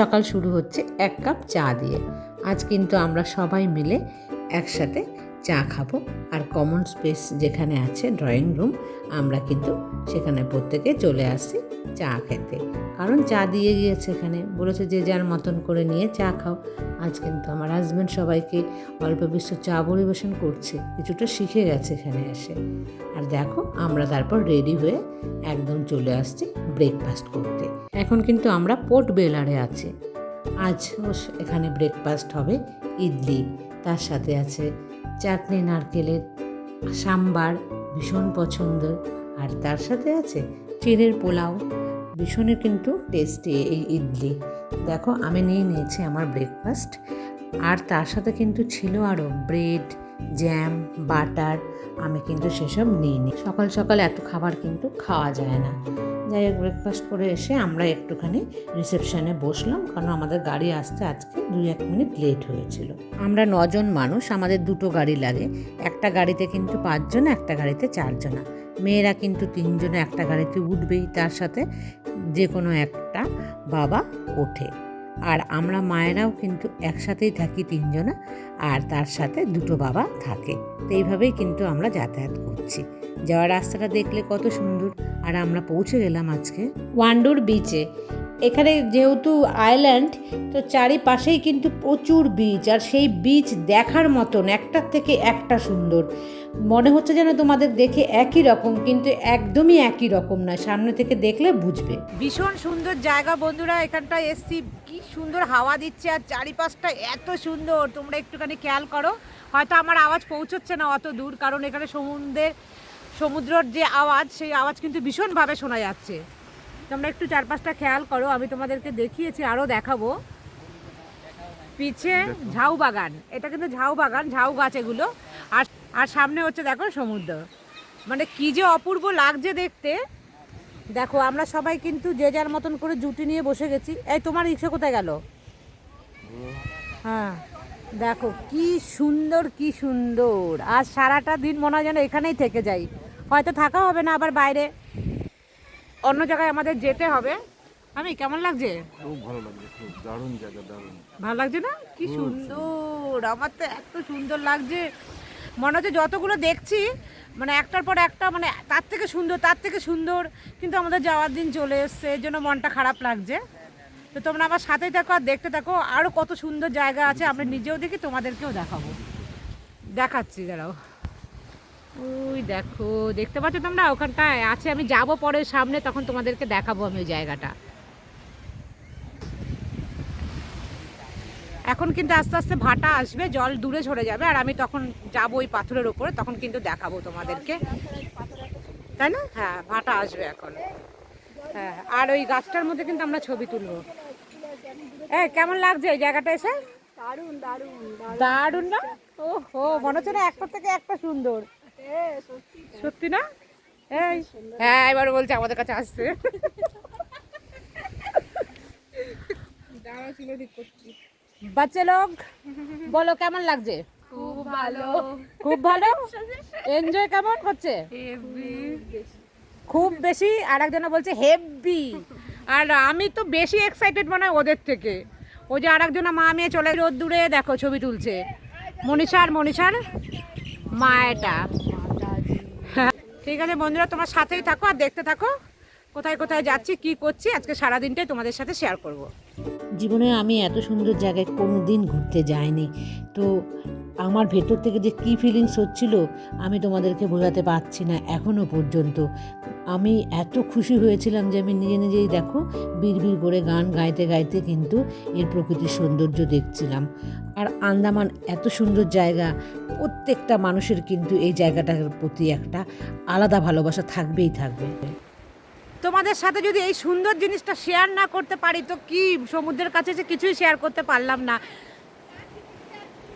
সকাল শুরু হচ্ছে এক কাপ চা দিয়ে। আজ কিন্তু আমরা সবাই মিলে একসাথে চা খাব। আর কমন স্পেস যেখানে আছে ড্রয়িং রুম আমরা কিন্তু সেখানে প্রত্যেকে চলে আসছি চা খেতে। কারণ চা দিয়ে গিয়েছে এখানে। বলেছে যে যার মতন করে নিয়ে চা খাও। আজ কিন্তু আমার হাজব্যান্ড সবাইকে অল্প বিস্তর চা পরিবেশন করছে। কিছুটা শিখে গেছে এখানে এসে। আর দেখো, আমরা তারপর রেডি হয়ে একদম চলে আসছি ব্রেকফাস্ট করতে। এখন কিন্তু আমরা পোর্ট বেলারে আছি। আজ এখানে ব্রেকফাস্ট হবে ইডলি। তার সাথে আছে চাটনি, নারকেলের সাম্বার, ভীষণ পছন্দ। আর তার সাথে আছে চিড়ের পোলাও, ভীষণই কিন্তু টেস্টি এই ইডলি। দেখো, আমি নিয়ে নিয়েছি আমার ব্রেকফাস্ট আর তার সাথে কিন্তু ছিল আরও ব্রেড জ্যাম বাটার আমি কিন্তু সেসব নিইনি সকাল সকাল এত খাবার কিন্তু খাওয়া যায় না। যাই হোক ব্রেকফাস্ট করে এসে আমরা একটুখানি রিসেপশনে বসলাম, কারণ আমাদের গাড়ি আসতে আজকে দুই এক মিনিট লেট হয়েছিল। আমরা নজন মানুষ, আমাদের দুটো গাড়ি লাগে, একটা গাড়িতে কিন্তু পাঁচজন, একটা গাড়িতে চারজনা। মেয়েরা কিন্তু তিনজনে একটা গাড়িতে উঠবেই, তার সাথে যে কোনো একটা বাবা ওঠে। আর আমরা মায়েরাও কিন্তু একসাথেই থাকি তিনজনে, আর তার সাথে দুটো বাবা থাকে। তো এইভাবেই কিন্তু আমরা যাতায়াত করছি। যাওয়ার রাস্তাটা দেখলে কত সুন্দর। আর আমরা পৌঁছে গেলাম আজকে ওয়ান্ডুর বিচে এখানে যেহেতু আইল্যান্ড তো চারিপাশেই কিন্তু প্রচুর বিচ আর সেই বিচ দেখার মতন একটার থেকে একটা সুন্দর। মনে হচ্ছে যেন তোমাদের দেখে একই রকম, কিন্তু একদমই একই রকম না, সামনে থেকে দেখলে বুঝবে। ভীষণ সুন্দর জায়গা বন্ধুরা, এখানটায় এসছি। কি সুন্দর হাওয়া দিচ্ছে, আর চারিপাশটা এত সুন্দর। তোমরা একটুখানি খেয়াল করো, হয়তো আমার আওয়াজ পৌঁছচ্ছে না অত দূর, কারণ এখানে সমুদ্রের সমুদ্রের যে আওয়াজ, সেই আওয়াজ কিন্তু ভীষণভাবে শোনা যাচ্ছে। তোমরা একটু চারপাশটা খেয়াল করো আমি তোমাদেরকে দেখিয়েছি আরও দেখাবো। পিছে ঝাউ বাগান এটা কিন্তু ঝাউ বাগান ঝাউ গাছ এগুলো। আর আর সামনে হচ্ছে দেখো সমুদ্র। মানে কি যে অপূর্ব লাগছে দেখতে। দেখো আমরা সবাই কিন্তু যে যার মতন করে জুটি নিয়ে বসে গেছি। এই তোমার রিক্সা কোথায় গেল? হ্যাঁ দেখো কি সুন্দর কি সুন্দর। আর সারাটা দিন মনে হয় যেন এখানেই থেকে যাই। হয়তো থাকা হবে না আবার বাইরে। অন্য জায়গায় আমাদের যেতে হবে। আমি কেমন লাগছে? খুব ভালো লাগছে খুব দারুণ জায়গা দারুণ। ভালো লাগছে না? কি সুন্দর আমার তো এত সুন্দর লাগছে। মনে হচ্ছে যতগুলো দেখছি মানে একটার পর একটা মানে তার থেকে সুন্দর তার থেকে সুন্দর কিন্তু আমাদের যাওয়ার দিন চলে এসছে এর জন্য মনটা খারাপ লাগছে। তো তোমরা আমার সাথেই থাকো আর দেখতে থাকো আরও কত সুন্দর জায়গা আছে আমরা নিজেও দেখি তোমাদেরকেও দেখাবো। দেখাচ্ছি দাঁড়াও। ওই দেখো দেখতে পাচ্ছ তোমরা? ওখানটায় আছে আমি যাব পরে সামনে তখন তোমাদেরকে দেখাবো আমি ওই জায়গাটা। এখন কিন্তু আস্তে আস্তে ভাটা আসবে জল দূরে সরে যাবে আর আমি তখন যাব ওই পাথরের ওপরে তখন কিন্তু দেখাবো তোমাদেরকে। তাই না? হ্যাঁ ভাটা আসবে এখন। হ্যাঁ আর ওই গাছটার মধ্যে কিন্তু আমরা ছবি তুলবো। এ কেমন লাগছে এই জায়গাটা এসে? দারুণ দারুণ দারুণ। না? ও হো মনে হচ্ছে না একটা থেকে একটা সুন্দর। সত্যি না? হ্যাঁ এবার বলছে আমাদের কাছে আসছে। বাচ্চা লোক বলো কেমন লাগছে? খুব ভালো। খুব ভালো? এনজয় কেমন হচ্ছে? খুব বেশি আর একজনে বলছে হেভি আর আমি তো বেশি এক্সাইটেড মনে হয় ওদের থেকে। ওই যে আর একজনা মা মেয়ে চলে রোদ দূরে দেখো ছবি তুলছে। মনীষার মনীষার মা এটা হ্যাঁ, ঠিক আছে বন্ধুরা, তোমার সাথেই থাকো আর দেখতে থাকো কোথায় কোথায় যাচ্ছি, কি করছি, আজকে সারাদিনটাই তোমাদের সাথে শেয়ার করব। জীবনে আমি এত সুন্দর জায়গায় কোনো দিন ঘুরতে যাইনি তো আমার ভেতর থেকে যে কী ফিলিংস হচ্ছিল, আমি তোমাদেরকে বোঝাতে পারছি না এখনও পর্যন্ত আমি এত খুশি হয়েছিলাম যে আমি নিজে নিজেই দেখো বিড়বিড় করে গান গাইতে গাইতে কিন্তু এর প্রকৃতির সৌন্দর্য দেখছিলাম। আর আন্দামান এত সুন্দর জায়গা, প্রত্যেকটা মানুষের কিন্তু এই জায়গাটার প্রতি একটা আলাদা ভালোবাসা থাকবেই থাকবে। তোমাদের সাথে যদি এই সুন্দর জিনিসটা শেয়ার না করতে পারি, তো কি সমুদ্রের কাছে যে কিছুই শেয়ার করতে পারলাম না।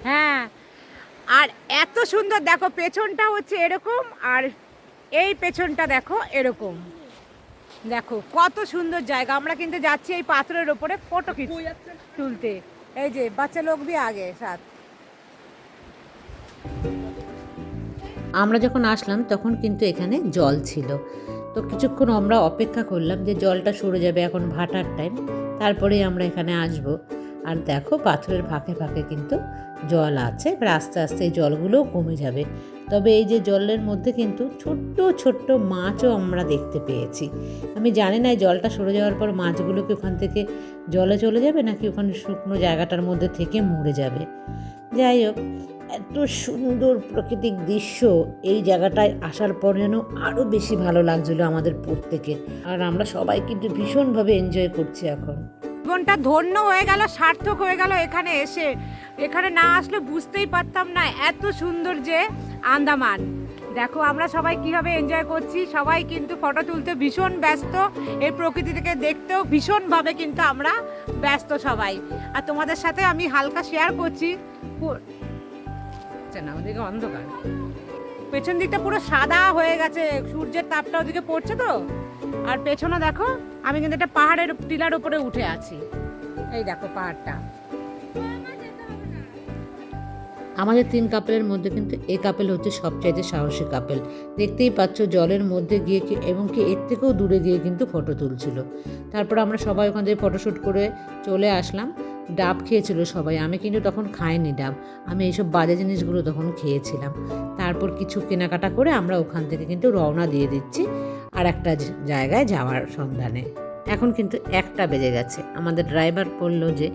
হ্যাঁ আর এত সুন্দর, দেখো পেছনটা হচ্ছে এরকম, আর এই পেছনটা দেখো এরকম। দেখো কত সুন্দর জায়গা। আমরা কিন্তু যাচ্ছি এই পাথরের ওপরে ফটো তুলতে। এই যে বাচ্চা লোক ভি আগে সাথ আমরা যখন আসলাম তখন কিন্তু এখানে জল ছিল। তো কিছুক্ষণ আমরা অপেক্ষা করলাম যে জলটা সরে যাবে এখন ভাটার টাইম তারপরেই আমরা এখানে আসব। আর দেখো পাথরের ফাঁকে ফাঁকে কিন্তু জল আছে, এবার আস্তে আস্তে এই জলগুলোও কমে যাবে। তবে এই যে জলের মধ্যে কিন্তু ছোট্ট ছোট্ট মাছও আমরা দেখতে পেয়েছি। আমি জানি না জলটা সরে যাওয়ার পর মাছগুলোকে ওখান থেকে জলে চলে যাবে নাকি ওখানে শুকনো জায়গাটার মধ্যে থেকে মরে যাবে। যাই হোক, এত সুন্দর প্রাকৃতিক দৃশ্য এই জায়গাটায় আসার পর যেন আরও বেশি ভালো লাগছিল আমাদের প্রত্যেকের। আর আমরা সবাই কিন্তু ভীষণভাবে এনজয় করছি এখন। জীবনটা ধন্য হয়ে গেল, সার্থক হয়ে গেল এখানে এসে। এখানে না আসলে বুঝতেই পারতাম না এত সুন্দর যে আন্দামান। দেখো, আমরা সবাই কীভাবে এনজয় করছি। সবাই কিন্তু ফটো তুলতে ভীষণ ব্যস্ত। এই প্রকৃতি থেকে দেখতেও ভীষণভাবে কিন্তু আমরা ব্যস্ত সবাই। আর তোমাদের সাথে আমি হালকা শেয়ার করছি। আচ্ছা ওদিকে অন্ধকার। পেছন দিকটা পুরো সাদা হয়ে গেছে। সূর্যের তাপটা ওদিকে পড়ছে তো? আর পেছনে দেখো, আমি কিন্তু একটা পাহাড়ের টিলার উপরে উঠে আছি। এই দেখো পাহাড়টা। আমাদের তিন কাপেলের মধ্যে কিন্তু এ কাপেল হচ্ছে সবচাইতে সাহসী কাপেল। দেখতেই পাচ্ছ জলের মধ্যে গিয়ে কি, এবং কি এর থেকেও দূরে গিয়ে কিন্তু ফটো তুলছিল। তারপর আমরা সবাই ওখান থেকে ফটোশ্যুট করে চলে আসলাম। ডাব খেয়েছিল সবাই, আমি কিন্তু তখন খাইনি ডাব। আমি এইসব বাজে জিনিসগুলো তখন খেয়েছিলাম। তারপর কিছু কেনাকাটা করে আমরা ওখান থেকে কিন্তু রওনা দিয়ে দিচ্ছি। আর একটা জায়গায় যাওয়ার সন্ধানে। এখন কিন্তু একটা বেজে গেছে। আমাদের ড্রাইভার বলল যে,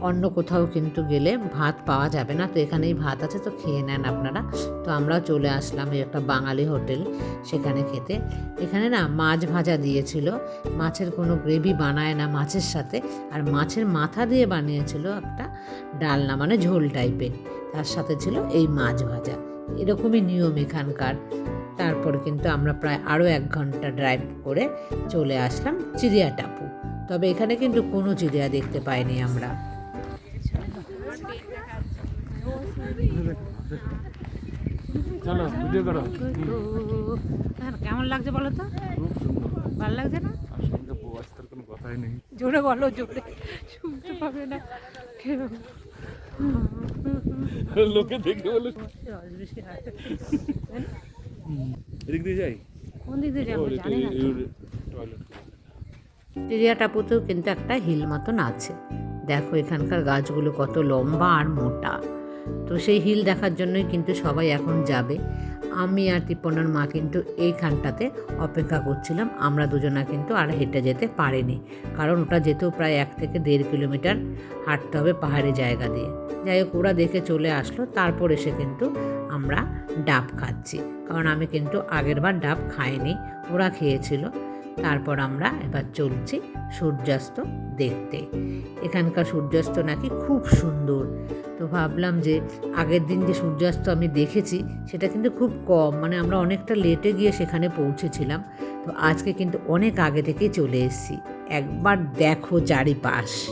অন্য কোথাও কিন্তু গেলে ভাত পাওয়া যাবে না, তো এখানেই ভাত আছে, তো খেয়ে নেন আপনারা। তো আমরাও চলে আসলাম এই একটা বাঙালি হোটেল সেখানে খেতে। এখানে না মাছ ভাজা দিয়েছিল, মাছের কোনো গ্রেভি বানায় না মাছের সাথে, আর মাছের মাথা দিয়ে বানিয়েছিল একটা ডালনা মানে ঝোল টাইপের তার সাথে ছিল এই মাছ ভাজা। এরকমই নিয়ম এখানকার। তারপর কিন্তু আমরা প্রায় আরও এক ঘণ্টা ড্রাইভ করে চলে আসলাম চিড়িয়া টাপু তবে এখানে কিন্তু কোনো চিড়িয়া দেখতে পাইনি আমরা। চলো ভিডিও করো। কেমন লাগছে বলো তো? ভালো লাগছে না? জোরে বলো জোরে। শুনতে পাবে না। লোকে দেখে বলে এদিক দিয়ে যাই? কোন দিক দিয়ে যাব জানি না। টয়লেট টাপুতেও কিন্তু একটা হিল মতন আছে। দেখো এখানকার গাছগুলো কত লম্বা আর মোটা। তো সেই হিল দেখার জন্যই কিন্তু সবাই এখন যাবে। আমি আর তিপ্পনার মা কিন্তু এইখানটাতে অপেক্ষা করছিলাম। আমরা দুজনা কিন্তু আর হেঁটে যেতে পারিনি। কারণ ওটা যেতেও প্রায় এক থেকে দেড় কিলোমিটার হাঁটতে হবে পাহাড়ি জায়গা দিয়ে। যাই হোক, ওরা দেখে চলে আসলো। তারপর এসে কিন্তু আমরা ডাব খাচ্ছি। কারণ আমি কিন্তু আগেরবার ডাব খাইনি। ওরা খেয়েছিল। তারপর আমরা এবার চলছি সূর্যাস্ত দেখতে। এখানকার সূর্যাস্ত নাকি খুব সুন্দর। তো ভাবলাম যে আগের দিন যে সূর্যাস্ত আমি দেখেছি, সেটা কিন্তু খুব কম। মানে আমরা অনেকটা লেটে গিয়ে সেখানে পৌঁছেছিলাম। তো আজকে কিন্তু অনেক আগে থেকেই চলে এসেছি। একবার দেখো চারিপাশ।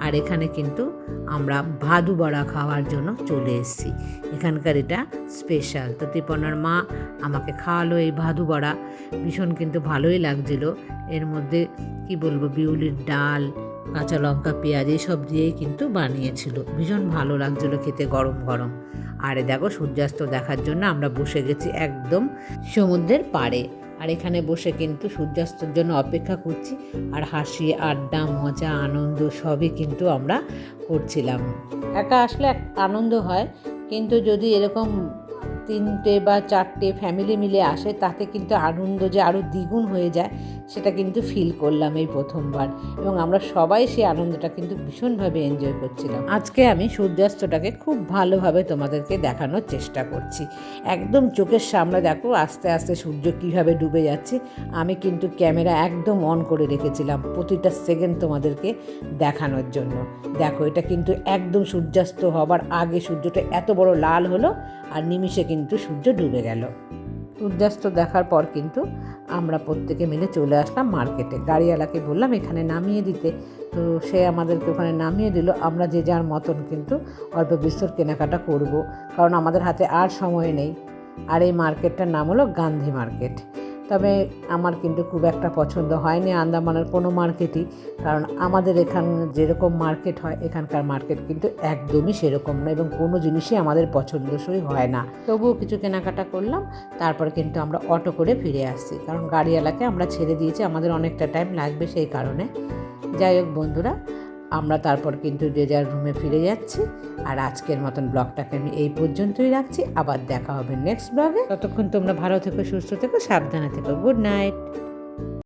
আর এখানে কিন্তু আমরা ভাদু বড়া খাওয়ার জন্য চলে এসেছি। এখানকার এটা স্পেশাল তো তিপনার মা আমাকে খাওয়ালো এই ভাদু বড়া। ভীষণ কিন্তু ভালোই লাগছিল। এর মধ্যে কি বলব, বিউলির ডাল, কাঁচা লঙ্কা, পেঁয়াজ এইসব দিয়েই কিন্তু বানিয়েছিল। ভীষণ ভালো লাগছিল খেতে গরম গরম। আর দেখো, সূর্যাস্ত দেখার জন্য আমরা বসে গেছি একদম সমুদ্রের পাড়ে। আর এখানে বসে কিন্তু সূর্যাস্তের জন্য অপেক্ষা করছি। আর হাসি, আড্ডা, মজা, আনন্দ সবই কিন্তু আমরা করছিলাম। একা আসলে এক আনন্দ হয়, কিন্তু যদি এরকম তিনটে বা চারটে ফ্যামিলি মিলে আসে, তাতে কিন্তু আনন্দ যে আরও দ্বিগুণ হয়ে যায়, সেটা কিন্তু ফিল করলাম এই প্রথমবার। এবং আমরা সবাই সেই আনন্দটা কিন্তু ভীষণভাবে এনজয় করছিলাম। আজকে আমি সূর্যাস্তটাকে খুব ভালোভাবে তোমাদেরকে দেখানোর চেষ্টা করছি। একদম চোখের সামনে দেখো, আস্তে আস্তে সূর্য কীভাবে ডুবে যাচ্ছে, আমি কিন্তু ক্যামেরা একদম অন করে রেখেছিলাম প্রতিটা সেকেন্ড তোমাদেরকে দেখানোর জন্য। দেখো, এটা কিন্তু একদম সূর্যাস্ত হবার আগে সূর্যটা এত বড় লাল হলো আর নিমিষে কিন্তু সূর্য ডুবে গেল। সূর্যাস্ত দেখার পর কিন্তু আমরা প্রত্যেকে মিলে চলে আসলাম মার্কেটে। গাড়িওয়ালাকে বললাম, এখানে নামিয়ে দিতে। তো সে আমাদেরকে ওখানে নামিয়ে দিল। আমরা যে যার মতন কিন্তু অল্প বিস্তর কেনাকাটা করব। কারণ আমাদের হাতে আর সময় নেই। আর এই মার্কেটটার নাম হলো গান্ধী মার্কেট। তবে আমার কিন্তু খুব একটা পছন্দ হয়নি আন্দামানের কোনো মার্কেটই। কারণ আমাদের এখান যেরকম মার্কেট হয়, এখানকার মার্কেট কিন্তু একদমই সেরকম না এবং কোনো জিনিসই আমাদের পছন্দসই হয় না। তবুও কিছু কেনাকাটা করলাম, তারপর কিন্তু আমরা অটো করে ফিরে আসছি। কারণ গাড়িওয়ালাকে আমরা ছেড়ে দিয়েছি, আমাদের অনেকটা টাইম লাগবে সেই কারণে। যাই হোক বন্ধুরা আমরা তারপর কিন্তু যে যার রুমে ফিরে যাচ্ছি। আর আজকের মতন ব্লগটাকে আমি এই পর্যন্তই রাখছি। আবার দেখা হবে নেক্সট ব্লগে। ততক্ষণ তোমরা ভালো থেকো, সুস্থ থেকো, সাবধানে থেকো। Good night